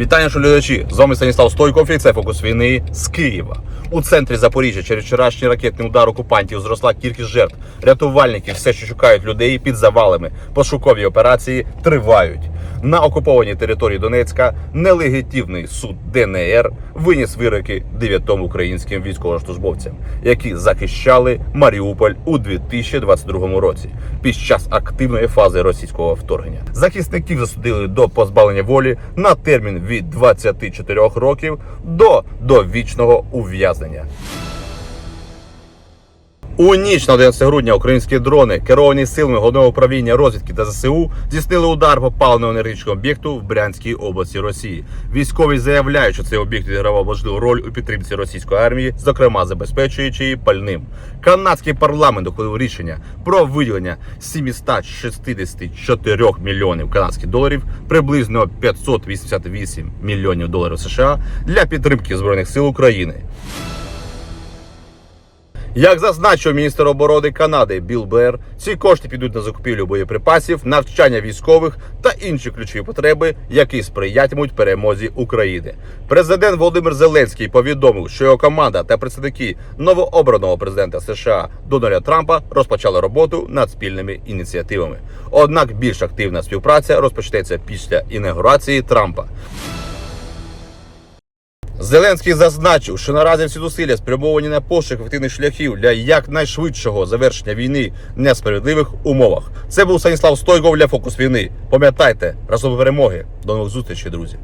Вітання, що глядачі! З вами Станіслав Стойков і це фокус війни з Києва. У центрі Запоріжжя через вчорашній ракетний удар окупантів зросла кількість жертв. Рятувальники все ще шукають людей під завалами. Пошукові операції тривають. На окупованій території Донецька нелегітимний суд ДНР виніс вироки дев'ятом українським військовослужбовцям, які захищали Маріуполь у 2022 році під час активної фази російського вторгнення. Захисників засудили до позбавлення волі на термін від 24 років до довічного ув'язнення. У ніч на 11 грудня українські дрони, керовані силами головного управління розвідки та ЗСУ, здійснили удар по паливно-енергетичному об'єкту в Брянській області Росії. Військові заявляють, що цей об'єкт відігравав важливу роль у підтримці російської армії, зокрема забезпечуючи її пальним. Канадський парламент ухвалив рішення про виділення 764 мільйонів канадських доларів, приблизно 588 мільйонів доларів США для підтримки збройних сил України. Як зазначив міністр оборони Канади Білл Блер, ці кошти підуть на закупівлю боєприпасів, навчання військових та інші ключові потреби, які сприятимуть перемозі України. Президент Володимир Зеленський повідомив, що його команда та представники новообраного президента США Дональда Трампа розпочали роботу над спільними ініціативами. Однак більш активна співпраця розпочнеться після інаугурації Трампа. Зеленський зазначив, що наразі всі зусилля спрямовані на пошук ефективних шляхів для якнайшвидшого завершення війни в несправедливих умовах. Це був Станіслав Стойков для фокус війни. Пам'ятайте, разом перемоги. До нових зустрічей, друзі.